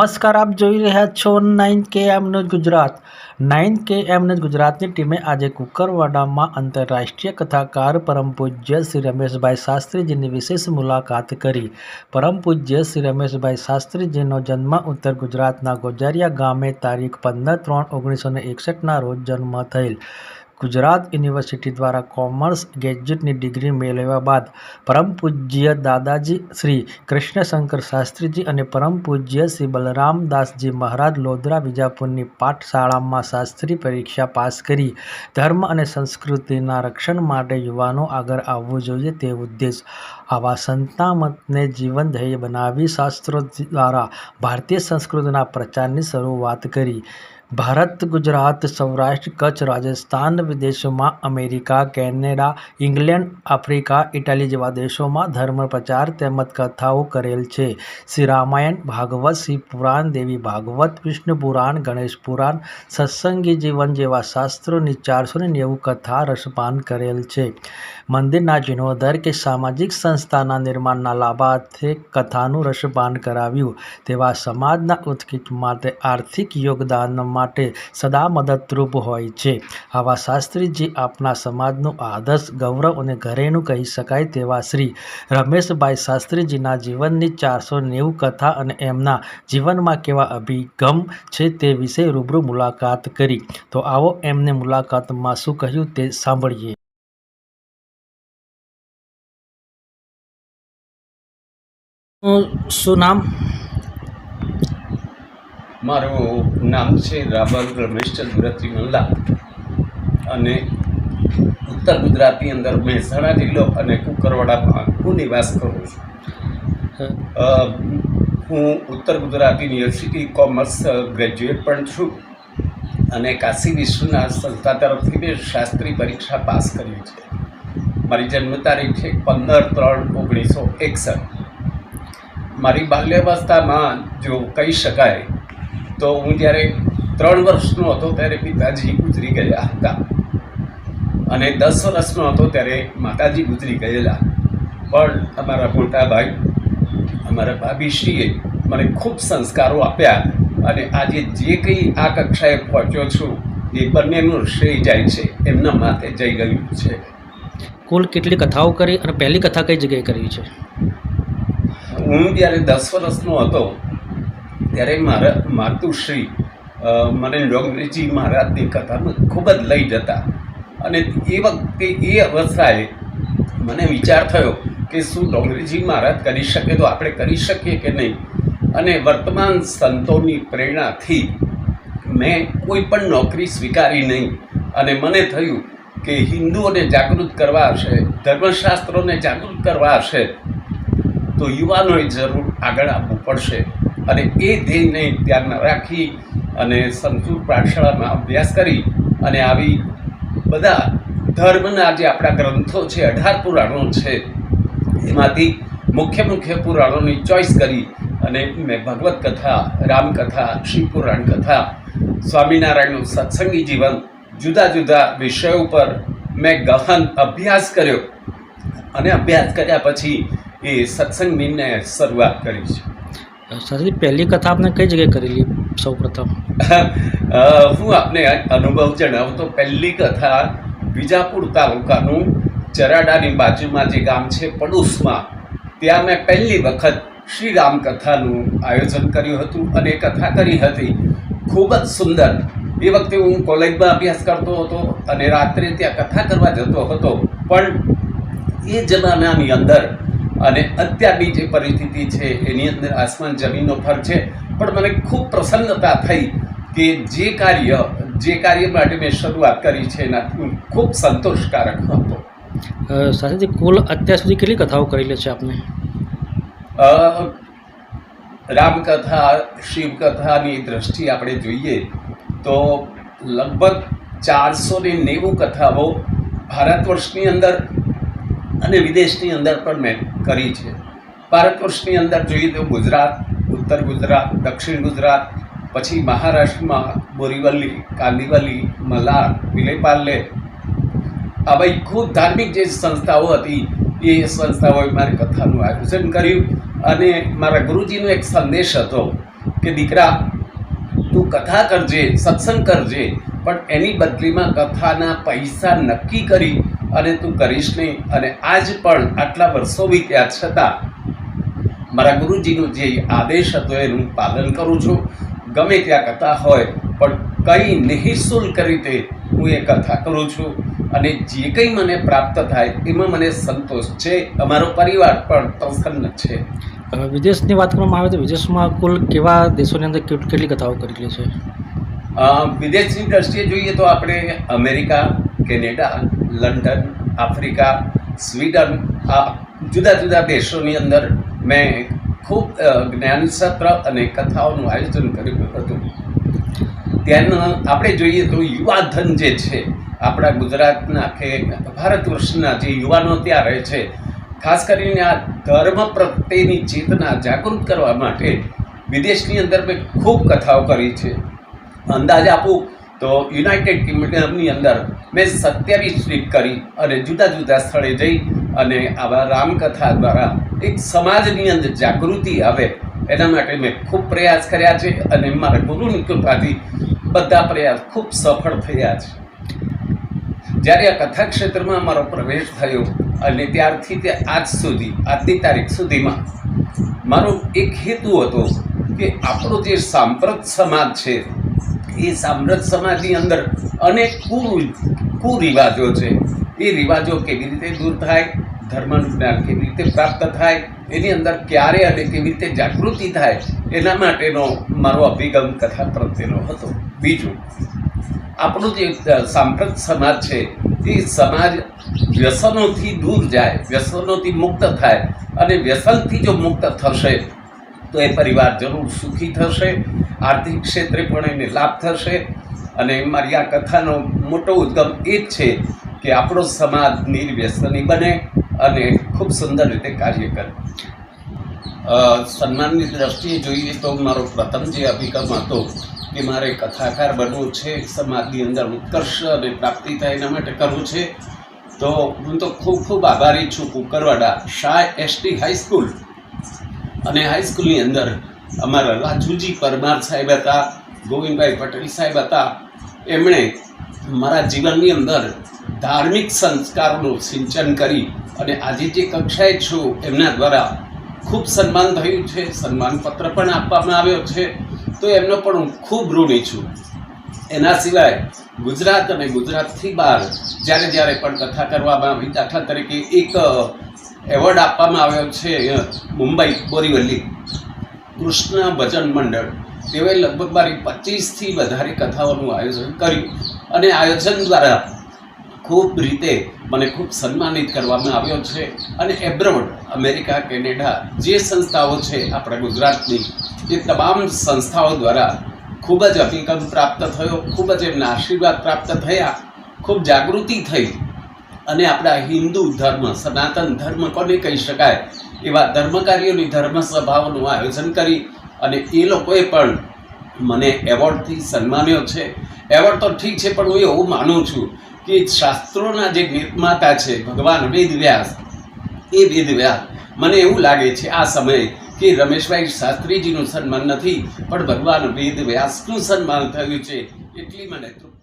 નમસ્કાર, આપ જોઈ રહ્યા છો નાઇન કે એમનું ગુજરાત. નાઇન કે એમને ગુજરાતની ટીમે આજે કુકરવાડામાં આંતરરાષ્ટ્રીય કથાકાર પરમ પૂજ્ય શ્રી રમેશભાઈ શાસ્ત્રીજીની વિશેષ મુલાકાત કરી. પરમ પૂજ્ય શ્રી રમેશભાઈ શાસ્ત્રીજીનો જન્મ ઉત્તર ગુજરાતના ગોજારિયા ગામે તારીખ પંદર ત્રણ ઓગણીસો એકસઠના રોજ જન્મ થયેલ. ગુજરાત યુનિવર્સિટી દ્વારા કોમર્સ ગ્રેજ્યુએટની ડિગ્રી મેળવ્યા બાદ પરમ પૂજ્ય દાદાજી શ્રી કૃષ્ણશંકર શાસ્ત્રીજી અને પરમ પૂજ્ય શ્રી બલરામદાસજી મહારાજ લોધરા વિજાપુરની પાઠશાળામાં શાસ્ત્રી પરીક્ષા પાસ કરી. ધર્મ અને સંસ્કૃતિના રક્ષણ માટે યુવાનો આગળ આવવું જોઈએ તે ઉદ્દેશ. આવા સંતામતને જીવન ધ્યેય બનાવી શાસ્ત્રો દ્વારા ભારતીય સંસ્કૃતિના પ્રચારની શરૂઆત કરી. ભારત, ગુજરાત, સૌરાષ્ટ્ર, કચ્છ, રાજસ્થાન, વિદેશોમાં America, Canada, England, Africa, Italy જેવા દેશોમાં ધર્મ પ્રચાર તેમજ કથાઓ કરેલ છે. શ્રી રામાયણ, ભાગવત શિવ પુરાણ, દેવી ભાગવત, વિષ્ણુ પુરાણ, ગણેશ પુરાણ, સત્સંગી જીવન જેવા શાસ્ત્રોની ચારસો ને નેવું કથા રસપાન કરેલ છે. મંદિરના જીર્ણોદ્ધાર કે સામાજિક સંસ્થાના નિર્માણના લાભાર્થે કથાનું રસપાન કરાવ્યું. તેવા સમાજના ઉત્કીટ માટે આર્થિક યોગદાન માટે સદા મદદરૂપ હોય છે. આવા શાસ્ત્રીજી આપના સમાજનું આદર્શ, ગૌરવ અને ઘરેણું કહી શકાય તેવા શ્રી રમેશભાઈ શાસ્ત્રીજીના જીવનની ચારસો નેવું કથા અને એમના જીવનમાં કેવા અભિગમ છે તે વિશે રૂબરૂ મુલાકાત કરી. તો આવો એમને મુલાકાતમાં શું કહ્યું તે સાંભળીએ. શું નામ? મારું નામ છે રાબલ રમેશચંદ ગુરત્રી મલ્લા. અને ઉત્તર ગુજરાતની અંદર મહેસાણા જિલ્લો અને કુકરવાડામાં હું નિવાસ કરું છું. હું ઉત્તર ગુજરાત યુનિવર્સિટી કોમર્સ ગ્રેજ્યુએટ પણ છું અને કાશી વિશ્વનાથ સંસ્થા તરફથી મેં શાસ્ત્રી પરીક્ષા પાસ કરી છે. મારી જન્મ તારીખ છે પંદર ત્રણ ઓગણીસો એકસઠ. મારી બાલ્યાવસ્થામાં જો કહી શકાય તો હું જ્યારે ત્રણ વર્ષનો હતો ત્યારે પિતાજી ગુજરી ગયા હતા. અને દસ વર્ષનો હતો ત્યારે માતાજી ગુજરી ગયેલા. પણ અમારા મોટા ભાઈ અમારા ભાભીશ્રીએ મને ખૂબ સંસ્કારો આપ્યા અને આજે જે કંઈ આ કક્ષાએ પહોંચ્યો છું એ બંનેનું શ્રેય જાય છે એમના માથે જઈ ગયું છે. કુલ કેટલી કથાઓ કરી અને પહેલી કથા કઈ જગ્યાએ કરી છે? હું જ્યારે દસ વર્ષનો હતો ત્યારે મારા માતુશ્રી મને ડોંગરીજી મહારાજની કથામાં ખૂબ જ લઈ જતા. અને એ વખતે એ અવસ્થાએ મને વિચાર થયો કે શું ડોંગરીજી મહારાજ કરી શકે, તો આપણે કરી શકીએ કે નહીં? અને વર્તમાન સંતોની પ્રેરણાથી મેં કોઈ પણ નોકરી સ્વીકારી નહીં. અને મને થયું કે હિન્દુઓને જાગૃત કરવા હશે, ધર્મશાસ્ત્રોને જાગૃત કરવા હશે, તો યુવાનોએ જરૂર આગળ આવવું પડશે. અને એ ધ્યેયને ધ્યાનમાં રાખી અને સંતૂર પાઠશાળામાં અભ્યાસ કરી અને આવી બધા ધર્મના જે આપણા ગ્રંથો છે, અઢાર પુરાણો છે, એમાંથી મુખ્ય મુખ્ય પુરાણોની ચોઈસ કરી અને મેં ભગવત કથા રામકથા શિવ પુરાણ કથા, સ્વામિનારાયણનું સત્સંગી જીવન, જુદા જુદા વિષયો પર મેં ગહન અભ્યાસ કર્યો અને અભ્યાસ કર્યા પછી એ સત્સંગની શરૂઆત કરી છે. શાસ્ત્રી પહેલી કથા આપને કઈ જગ્યાએ કરેલી સૌ પ્રથમ હું આપને અનુભવ જણાવું તો પહેલી કથા વિજાપુર તાલુકાનું ચરાડાની બાજુમાં જે ગામ છે પડોશમાં, ત્યાં મેં પહેલી વખત શ્રી રામ કથાનું આયોજન કર્યું હતું અને કથા કરી હતી. ખૂબ જ સુંદર. એ વખતે હું કોલેજમાં અભ્યાસ કરતો હતો અને રાત્રે ત્યાં કથા કરવા જતો હતો. પણ એ જમાનાની અંદર અને અત્યારની જે પરિસ્થિતિ છે એની અંદર આસમાન જમીનનો ફરક છે. પણ મને ખૂબ પ્રસન્નતા થઈ કે જે કાર્ય જે કાર્ય માટે મેં શરૂઆત કરી છે એના ખૂબ સંતોષકારક હતો. સાથેજી કુલ અત્યાર સુધી કેટલી કથાઓ કરેલી છે આપને? રામકથા શિવકથાની દ્રષ્ટિએ આપણે જોઈએ તો લગભગ ચારસો ને નેવું કથાઓ ભારત વર્ષની અંદર અને વિદેશની અંદર પણ મેં કરી છે. ભારત વર્ષની અંદર જોઈએ તો ગુજરાત, ઉત્તર ગુજરાત, દક્ષિણ ગુજરાત, પછી મહારાષ્ટ્રમાં બોરીવલી, કાંદીવલી, મલાડ, વિલેપાલ્લે, આ ભાઈ ખૂબ ધાર્મિક જે સંસ્થાઓ હતી, એ સંસ્થાઓએ મારી કથાનું આયોજન કર્યું અને મારા ગુરુજીનો એક સંદેશ હતો કે, દીકરા, તું કથા કરજે, સત્સંગ કરજે પણ એની બદલીમાં કથાના પૈસા નક્કી કરી અને તું કરીશ નહીં. અને આજ પણ આટલા વર્ષો વીત્યા છતાં મારા ગુરુજીનો જે આદેશ હતો એનું પાલન કરું છું. ગમે ત્યાં કથા હોય, પણ કંઈ નિઃશુલ્ક રીતે હું એ કથા કરું છું. અને જે કંઈ મને પ્રાપ્ત થાય, એમાં મને સંતોષ છે. અમારો પરિવાર પણ પ્રસન્ન છે. વિદેશની વાત કરવામાં આવે તો વિદેશમાં કુલ કેવા દેશોની અંદર કેટ- કેટલી કથાઓ કરેલી છે? વિદેશની દ્રષ્ટિએ જોઈએ તો આપણે America, Canada, London, Africa, Sweden આ જુદા જુદા દેશોની અંદર મેં ખૂબ જ્ઞાનસત્ર અને કથાઓનું આયોજન કર્યું હતું. ત્યાંના આપણે જોઈએ તો યુવાધન જે છે, આપણા ગુજરાતના કે ભારત વર્ષના જે યુવાનો ત્યાં રહે છે, ખાસ કરીને આ ધર્મ પ્રત્યેની ચેતના જાગૃત કરવા માટે વિદેશની અંદર મેં ખૂબ કથાઓ કરી છે. અંદાજ આપું તો યુનાઇટેડ કિંગડમની અંદર મેં સત્યાવીસ ટ્રીપ કરી અને જુદા જુદા સ્થળે જઈ અને આવા રામકથા દ્વારા એક સમાજની અંદર જાગૃતિ આવે એના માટે મેં ખૂબ પ્રયાસ કર્યા છે અને મારા ગુરુની કૃપાથી બધા પ્રયાસ ખૂબ સફળ થયા છે. જ્યારે આ કથા ક્ષેત્રમાં મારો પ્રવેશ થયો અને ત્યારથી તે આજ સુધી, આજની તારીખ સુધીમાં મારો એક હેતુ હતો કે આપણો જે સાંપ્રત સમાજ છે એ સામ્રાજ સમાજની અંદર અનેક કુરુ, કુરિવાજો છે. એ રિવાજો કેવી રીતે દૂર થાય? ધર્મનું જ્ઞાન કેવી રીતે પ્રાપ્ત થાય? એની અંદર ક્યારે અને કેવી રીતે જાગૃતિ થાય? એના માટેનો મારો અભિગમ કથા પ્રત્યેનો હતો. બીજું, આપણું જે સાંપ્રત સમાજ છે, એ સમાજ વ્યસનોથી દૂર જાય, વ્યસનોથી મુક્ત થાય અને વ્યસનથી જો મુક્ત થશે તો એ પરિવાર જરૂર સુખી થશે, આર્થિક ક્ષેત્રે પણ એને લાભ થશે. અને મારી આ કથાનો મોટો ઉદ્ગમ એ જ છે કે આપણો સમાજ નિર્વ્યસની બને અને ખૂબ સુંદર રીતે કાર્ય કરે. સન્માનની દ્રષ્ટિએ જોઈએ તો મારો પ્રથમ જે અભિગમ હતો કે મારે કથાકાર બનવું છે, સમાજની અંદર ઉત્કર્ષ અને પ્રાપ્તિ થાય એના માટે કરવું છે. તો હું તો ખૂબ ખૂબ આભારી છું કુકરવાડા શાહ એસટી હાઈસ્કૂલ અને હાઈસ્કૂલની અંદર અમારા રાજુજી પરમાર સાહેબ હતા, ગોવિંદભાઈ પટેલ સાહેબ હતા. એમણે મારા જીવનની અંદર ધાર્મિક સંસ્કારનું સિંચન કરી અને આજે જે કક્ષાએ છું, એમના દ્વારા ખૂબ સન્માન થયું છે. સન્માનપત્ર પણ આપવામાં આવ્યો છે. તો એમનો પણ હું ખૂબ ઋણી છું. એના સિવાય ગુજરાત અને ગુજરાતથી બહાર જ્યારે જ્યારે પણ કથા કરવામાં આવી, દાખલા તરીકે એક એવોર્ડ આપવામાં આવ્યો છે મુંબઈ, બોરીવલી. કૃષ્ણ ભજન મંડળ. તેઓએ લગભગ મારી પચીસથી વધારે કથાઓનું આયોજન કર્યું. અને આયોજન દ્વારા ખૂબ રીતે મને ખૂબ સન્માનિત કરવામાં આવ્યો છે. અને એબ્રોડ, અમેરિકા, કેનેડા જે સંસ્થાઓ છે આપણા ગુજરાતની, એ તમામ સંસ્થાઓ દ્વારા ખૂબ જ અભિગમ પ્રાપ્ત થયો, ખૂબ જ એમના આશીર્વાદ પ્રાપ્ત થયા, ખૂબ જાગૃતિ થઈ. અને આપણા હિન્દુ ધર્મ, સનાતન ધર્મ કોને કહી શકાય? એવા ધર્મકાર્યોની ધર્મ સભાઓનું આયોજન કરી અને એ લોકોએ પણ મને એવોર્ડથી સન્માન્યો છે. એવોર્ડ તો ઠીક છે, પણ હું એવું માનું છું કે શાસ્ત્રોના જે નિર્માતા છે, ભગવાન વેદવ્યાસ એ વેદવ્યાસ મને એવું લાગે છે આ સમયે કે રમેશભાઈ શાસ્ત્રીજીનું સન્માન નથી, પણ ભગવાન વેદવ્યાસનું સન્માન થયું છે, એટલી મને તૃપ્તિ